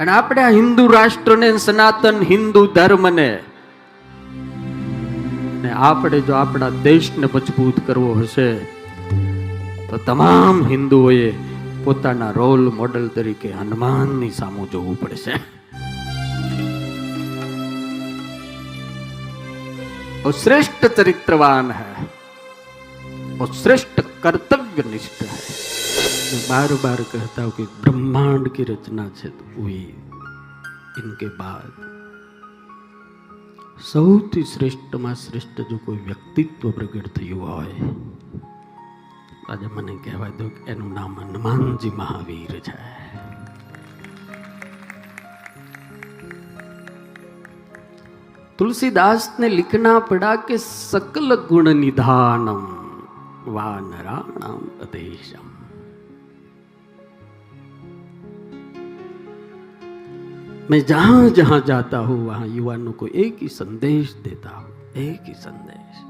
અને આપણે આ હિન્દુ રાષ્ટ્રને સનાતન હિન્દુ ધર્મને ને આપણે જો આપણા દેશને મજબૂત કરવો હશે, તો તમામ હિન્દુઓએ પોતાના રોલ મોડલ તરીકે હનુમાનની સામું જોવું પડશે. શ્રેષ્ઠ ચરિત્રવાન હૈ શ્રેષ્ઠ કર્તવ્યનિષ્ઠ હૈ. मैं बार बार कहता हूं कि ब्रह्मांड की रचना છે हुई इनके बाद સૌથી શ્રેષ્ઠમાં શ્રેષ્ઠ જો કોઈ વ્યક્તિત્વ પ્રગટ થયું હોય આજે મને કહેવાય દો કે એનું નામ હનુમાનજી મહાવીર છે तुलसीदास ने लिखना पड़ा कि सकल गुण निधानम वानराणाम अदेशम मैं जहां जहां जाता हूं वहां युवाओं को एक ही संदेश देता हूं एक ही संदेश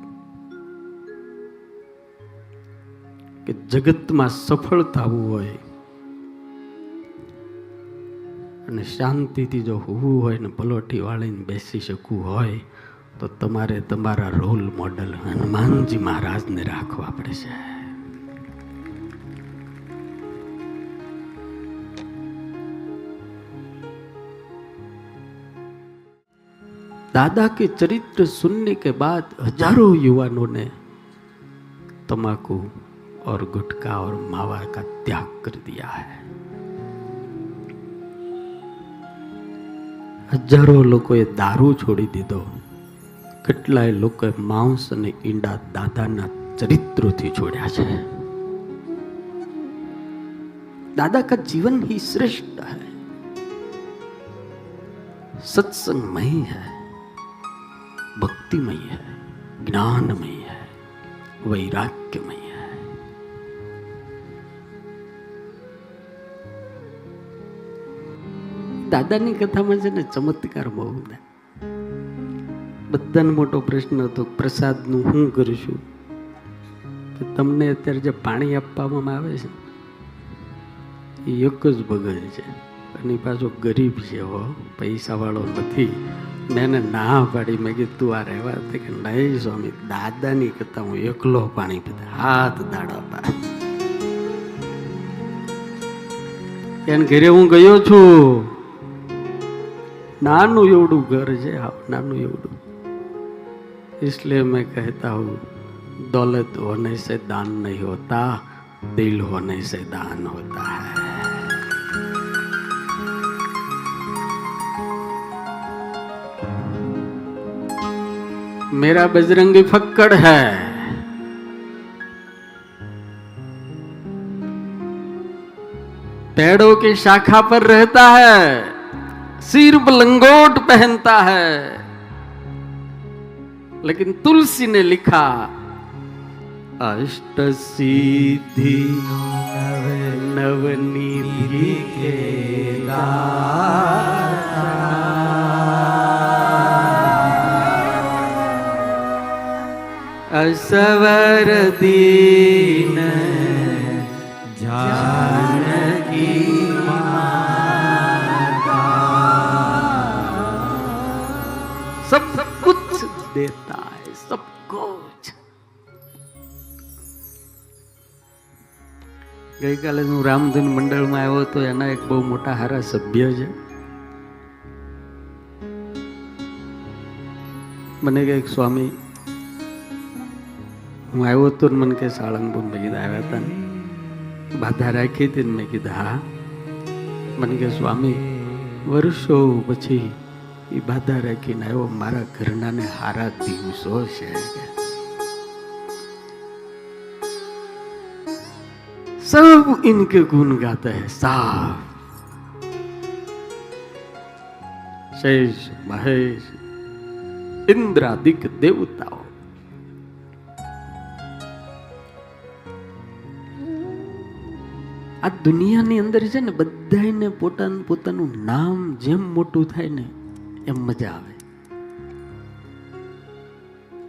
કે જગતમાં સફળ થવું હોય અને શાંતિથી જો હોવું હોય ને પલોઠી વાળીને બેસી શકવું હોય તો તમારે તમારા રોલ મોડલ હનુમાનજી મહારાજને રાખવા પડશે दादा के चरित्र सुनने के बाद हजारों युवानों ने तमाकू और गुटखा और मावा का त्याग कर दिया है હજારો લોકોએ દારૂ છોડી દીધો કેટલાય લોકોએ માંસ અને ઈંડા દાદાના ચરિત્રોથી છોડ્યા છે दादा का जीवन ही श्रेष्ठ है सत्संगमय है भक्तिमय है ज्ञानमय है वैराग्यमय है દાદાની કથામાં છે ને ચમત્કાર બહુ બધા બધાને મોટો પ્રશ્ન હતો પ્રસાદનું હું કરીશું કે તમને અત્યારે જે પાણી આપવામાં આવે છે એ એક જ ભગત છે અને એ પાછો ગરીબ છે હો પૈસાવાળો નથી મેં ના પાડી. મેં કીધું, તું આ રહેવા કે નહીં સ્વામી? દાદાની કરતાં હું એકલો પાણી પીતા હાથ દાડાતા એને ઘરે હું ગયો છું. નાનું એવડું ઘર છે હા નાનું એવડું. એટલે મેં કહેતા હું, દોલત હોને સે દાન નહીં હોતા, દિલ હોને સે દાન હોતા હૈ. मेरा बजरंगी फक्कड़ है। पेड़ों की शाखा पर रहता है, सिर लंगोट पहनता है। लेकिन तुलसी ने लिखा, अष्ट सिद्धि नवनीति के असवर સવર દીન જાનકી સબ કુછ દેતા હૈ સબ કુછ ગઈકાલે હું રામધૂન મંડળમાં આવ્યો તો એના એક બહુ મોટા હારા સભ્ય છે. મને કે એક સ્વામી હું આવ્યો હતો ને મને કે સાળંગપુર મેં કીધા, આવ્યા હતા ને. બાધા રાખી હતી ને મેં કીધા, હા. મને કે સ્વામી, વર્ષો પછી એ બાધા રાખીને આવ્યો, મારા ઘરનાને હારા દિવસો છે. સબ ઇનકે ગુણ ગાતા હે સાફ શેષ મહેશ ઇન્દ્રાદિક દેવતાઓ. આ દુનિયાની અંદર છે ને બધાને પોતાનું પોતાનું નામ જેમ મોટું થાય ને એમ મજા આવે.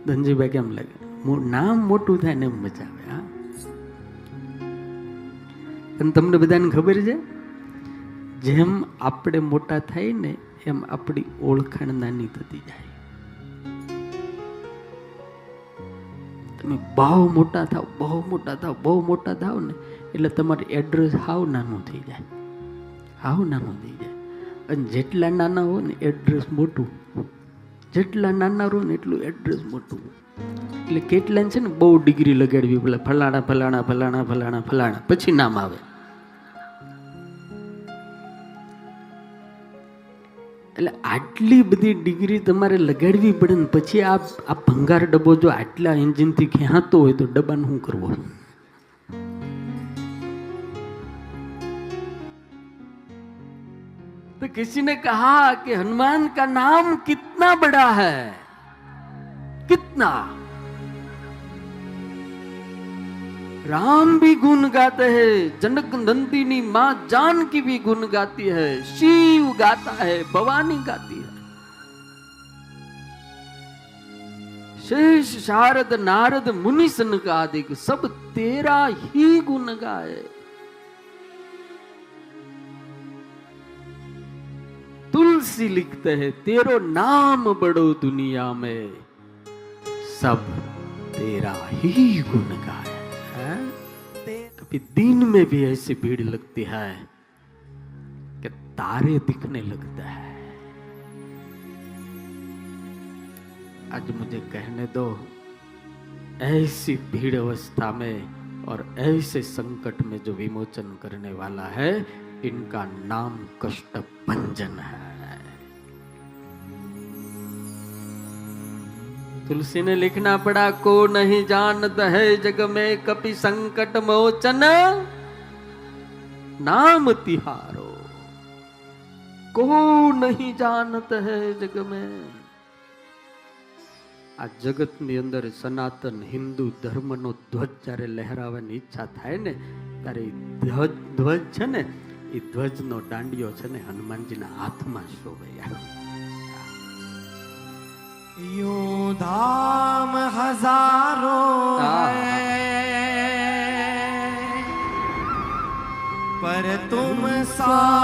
ધનજીભાઈ કેમ લાગે? નામ મોટું થાય ને એમ મજા આવે, હા? અને તમને બધાને ખબર છે, જેમ આપણે મોટા થાય ને એમ આપણી ઓળખાણ નાની થતી જાય. તમે બહુ મોટા થાવ, બહુ મોટા થાવ, બહુ મોટા થાવ ને એટલે તમારું એડ્રેસ હાવ નાનું થઈ જાય. હાવ નાનું થઈ જાય. અને જેટલા નાના હોય ને એડ્રેસ મોટું. જેટલા નાના રહો ને એટલું એડ્રેસ મોટું. એટલે કેટલા છે ને બહુ ડિગ્રી લગાડવી પેલા ફલાણા ફલાણા ફલાણા ફલાણા ફલાણા. પછી નામ આવે. એટલે આટલી બધી ડિગ્રી તમારે લગાડવી પડે ને પછી આ આ ભંગાર ડબ્બો જો આટલા એન્જિનથી ખેંચાતો હોય તો ડબ્બાને શું કરવો? तो किसी ने कहा कि हनुमान का नाम कितना बड़ा है? कितना? राम भी गुण गाते हैं, जनक नंदिनी माँ जान की भी गुण गाती है, शिव गाता है, भवानी गाती है। शेष शारद नारद मुनि सनकादिक सब तेरा ही गुण गाए। तुलसी लिखते हैं, तेरो नाम बड़ो दुनिया में, सब तेरा ही गुण गाए? कभी दिन में भी ऐसी भीड़ लगती है कि तारे दिखने लगते हैं। आज मुझे कहने दो, ऐसी भीड़ अवस्था में और ऐसे संकट में जो विमोचन करने वाला है, इनका नाम कष्ट भंजन है। तुलसी ने लिखना पड़ा को नहीं जानत है जग में कपि संकट मोचन नाम तिहारो को नहीं जानत है जग में આ જગતની અંદર સનાતન હિન્દુ ધર્મનો ધ્વજ જ્યારે લહેરાવવાની ઈચ્છા થાય ને ત્યારે ઈ ધ્વજ ધ્વજ છે ને એ ધ્વજનો દાંડિયો છે ને હનુમાનજીના હાથમાં શોભે यूं धाम हजारों आहा। है पर तुम सा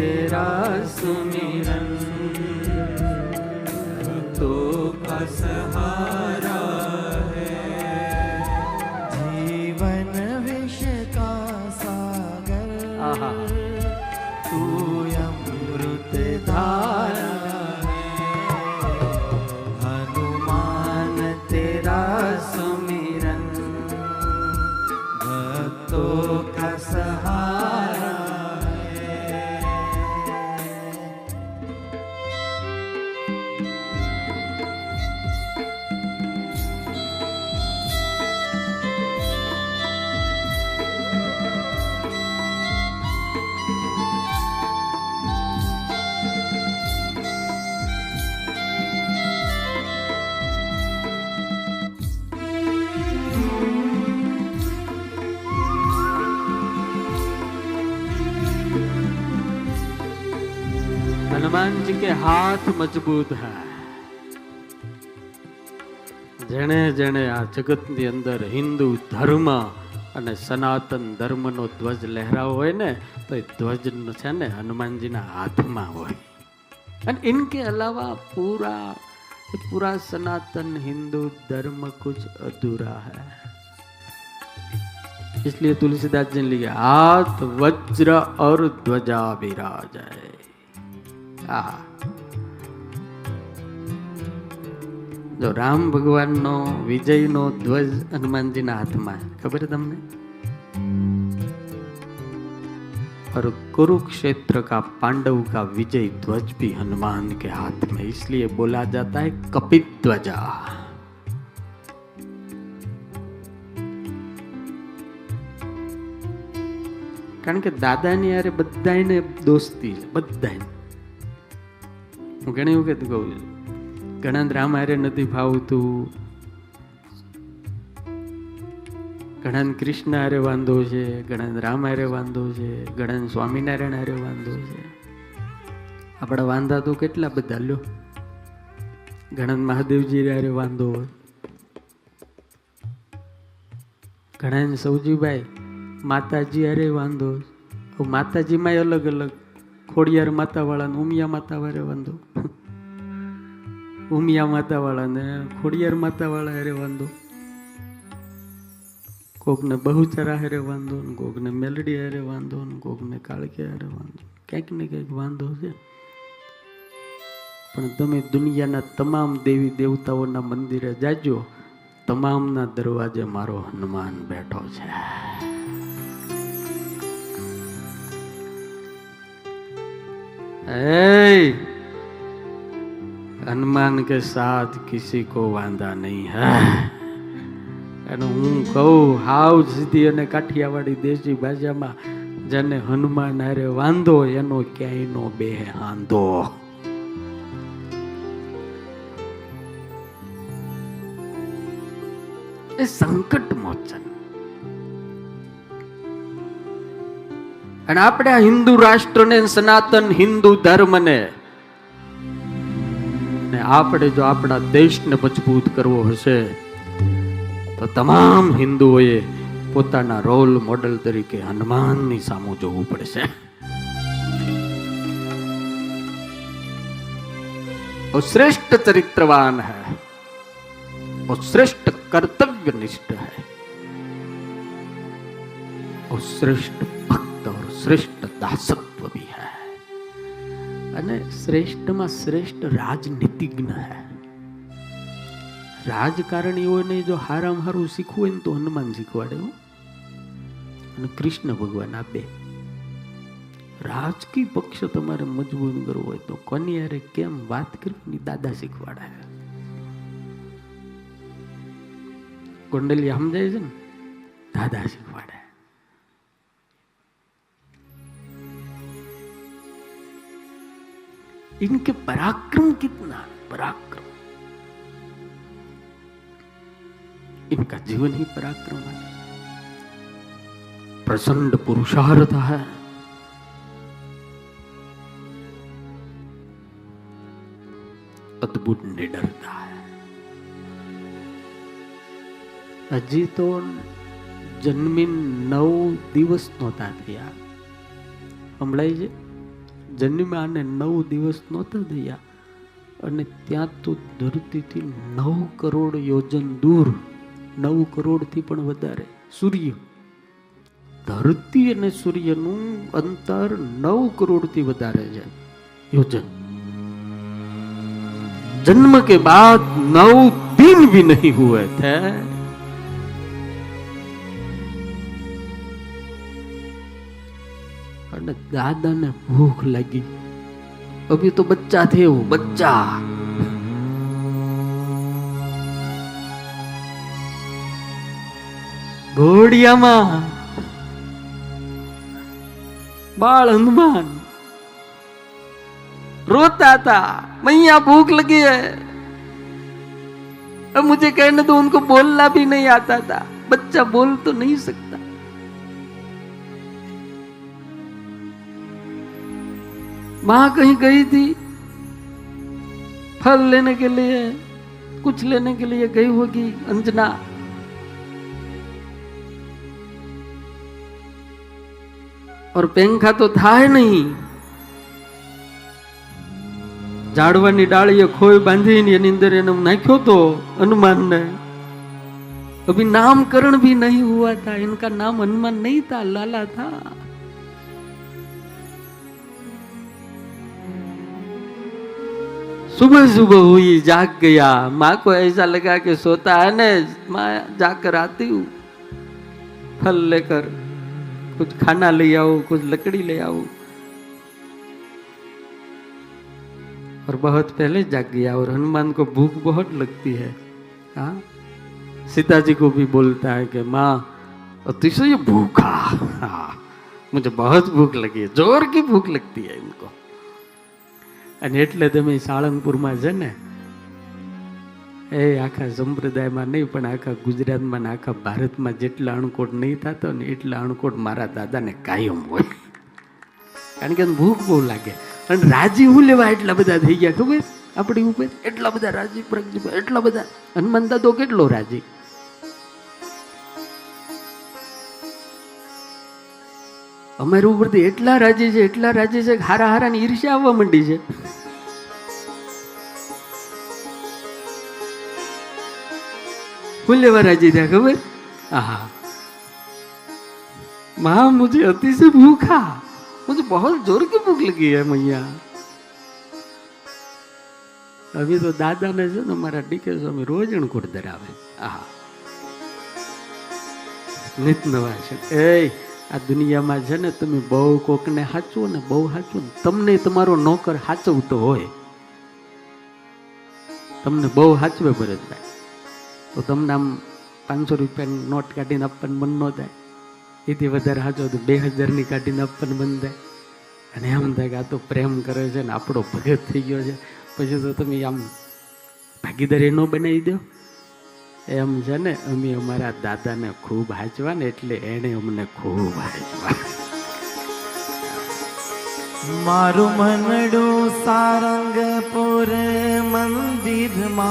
तेरा सुमिरन हनुमान जी के हाथ मजबूत है જેણે જેણે આ જગતની અંદર હિન્દુ ધર્મ અને સનાતન ધર્મનો ધ્વજ લહેરાવો હોય ને તો એ ધ્વજ છે ને હનુમાનજીના હાથમાં હોય અને ઇનકે અલાવા પૂરા ये पूरा सनातन हिंदू धर्म कुछ अधूरा है इसलिए तुलसीदास जी ने लिखा हाथ वज्र और ध्वजा विराज है જો રામ ભગવાનનો વિજયનો ધ્વજ હનુમાનજીના હાથમાં ખબર है તમને और कुरुक्षेत्र का पांडव का विजय ध्वज भी हनुमान के हाथ में इसलिए बोला जाता है कपित ध्वजा કારણ કે દાદાની યારે બધાને દોસ્તી છે બધાને હું ઘણી વખત કહું છું ઘણા રામ હારે નથી ભાવતું. ઘણા કૃષ્ણ હારે વાંધો છે, ઘણા રામ હારે વાંધો છે, ઘણા સ્વામિનારાયણ હારે વાંધો છે. આપણા વાંધા તો કેટલા બધા લ્યો. ઘણા મહાદેવજી હારે વાંધો હોય. ઘણા સૌજીભાઈ માતાજી હારે વાંધો. માતાજીમાં અલગ અલગ ખોડિયાર માતાવાળાને ઉમિયા માતાવાળે વાંધો. ઉમિયા માતાવાળાને ખોડિયાર માતાવાળા હેરે વાંધો કોકને બહુચરા હેરે વાંધો ને કોકને મેલડી હારે વાંધો ને કોકને કાળકે હારે વાંધો ક્યાંક ને ક્યાંક વાંધો છે પણ તમે દુનિયાના તમામ દેવી દેવતાઓના મંદિરે જાજો તમામના દરવાજે મારો હનુમાન બેઠો છે ए, हनुमान के साथ किसी को वांधा नहीं है અને હું કહું હાવ સીધી અને કાઠિયાવાડી દેશી ભાષામાં જેને હનુમાન હારે વાંધો એનો ક્યાંય નો બે હાંધો એ સંકટ મોચન અને આપણે આ હિન્દુ રાષ્ટ્રને સનાતન હિન્દુ ધર્મને ને આપણે જો આપણા દેશને મજબૂત કરવો હશે તો તમામ હિન્દુઓએ પોતાના રોલ મોડલ તરીકે હનુમાનની સામું જોવું પડશે वो श्रेष्ठ चरित्रवान है वो श्रेष्ठ कर्तव्य निष्ठ है वो श्रेष्ठ भक्त और श्रेष्ठ दासत्व भी है અને શ્રેષ્ઠમાં શ્રેષ્ઠ રાજનીતિજ્ઞ હે. રાજકારણીઓને જો હારામ હારું શીખવું હોય ને તો હનુમાન શીખવાડે અને કૃષ્ણ ભગવાન આપે. રાજકીય પક્ષ તમારે મજબૂત કરવો હોય તો કોની યારે કેમ વાત કરવી દાદા શીખવાડે. કુંડલી સમજાય છે ને? દાદા શીખવાડે. इनके पराक्रम कितना पराक्रम इनका जीवन ही पराक्रम है प्रचंड पुरुषार्थ है અદ્ભુત નિડરતા है હજી તો જન્મીન નવ દિવસ નહોતા થયા સંભળાય છે જન્મ્યા અને નવ દિવસ નહોતા થયા. અને ત્યાં તો ધરતીથી નવ કરોડ યોજન દૂર, નવ કરોડથી પણ વધારે. સૂર્ય. ધરતી અને સૂર્યનું અંતર નવ કરોડથી વધારે છે. યોજન. જન્મ કે બાદ નવ દિન ભી નહીં હુએ થે. અને દાદાને ભૂખ લાગી અભી તો બચ્ચા થે वो बच्चा ઘોડિયામાં બાળ હનુમાન रोता था मैया भूख लगी है अब मुझे कहने तो उनको बोलना भी नहीं आता था बच्चा बोल तो नहीं सकता माँ कहीं गई थी फल लेने के लिए कुछ लेने के लिए गई होगी अंजना और पेंखा तो था ही नहीं ઝાડવાની ડાળીએ ખોય બાંધીને એની અંદર એને નાખ્યો તો હનુમાનને અભી नामकरण भी नहीं हुआ था इनका नाम हनुमान नहीं था लाला था सुबह सुबह हुई, जाग गया। माँ को ऐसा लगा कि सोता है ना, माँ जाग कर आती हूँ। फल लेकर, कुछ खाना ले आओ कुछ लकड़ी ले आओ और बहुत पहले जाग गया और हनुमान को भूख बहुत लगती है। हाँ? सीता जी को भी बोलता है कि, माँ अतिशय भूखा। हाँ मुझे बहुत भूख लगी है, ज़ोर की भूख लगती है इनको। અને એટલે તમે સાળંગપુરમાં છે ને, એ આખા સંપ્રદાયમાં નહીં, પણ આખા ગુજરાતમાં ને આખા ભારતમાં જેટલા અણકોટ નહીં થતો ને, એટલા અણકોટ મારા દાદાને કાયમ હોય. કારણ કે ભૂખ બહુ લાગે. અને રાજી હું લેવા એટલા બધા થઈ ગયા, ખબર? આપણી ઉપર એટલા બધા રાજી પ્રગજી એટલા બધા. હનુમાન દાદો કેટલો રાજી? અમારી ઉપરથી એટલા રાજી છે એટલા રાજી છે કે હારા હારાની ઈર્ષ્યા આવવા માંડી છે હું લેવા રાજી થયા ખબર આહા माँ मुझे अति से भूखा मुझे बहुत जोर की भूख लगी है मैया હવે તો દાદાને છે ને મારા ડીકે સ્વામી રોજ અણકોટ ધરાવે આહા નિત નવા છે એ આ દુનિયામાં છે ને તમે બહુ કોકને સાચવો ને બહુ સાચવો ને તમને તમારો નોકર સાચવતો હોય, તમને બહુ સાચવે ભરતભાઈ તો તમને આમ પાંચસો રૂપિયાની નોટ કાઢીને આપવાનું મન ન થાય. એથી વધારે સાચો તો બે હજારની કાઢીને આપવાનું મન થાય. અને એમ થાય કે આ તો પ્રેમ કરે છે ને આપણો ભગત થઈ ગયો છે. પછી તો તમે આમ ભાગીદારી ન બનાવી દો. એમ છે ને, અમે અમારા દાદાને ખૂબ હાચવા ને એટલે એણે અમને ખૂબ હાચવા મારું મનડું સારંગપુર મંદિરમાં.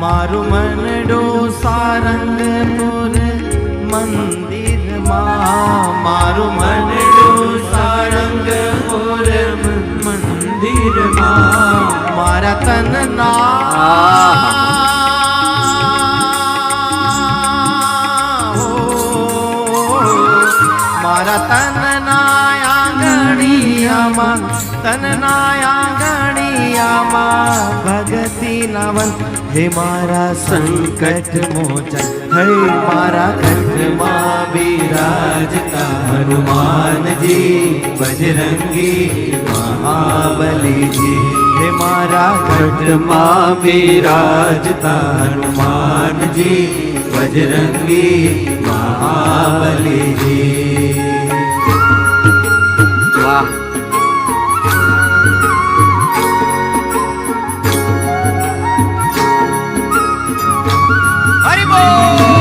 મારું મનડું સારંગપુર મારા તનના મારા તનના આંગણિયામાં તનના આંગણિયામાં ભગતી નવન, હે મારા સંકટ મોચન, હે મારા કંઠમાં બિરાજતા હનુમાનજી, બજરંગી, મહાબલીજી. મારા ગઢમાં બિરાજતા હનુમાનજી બજરંગી મહાબલીજી વાહ હરિબો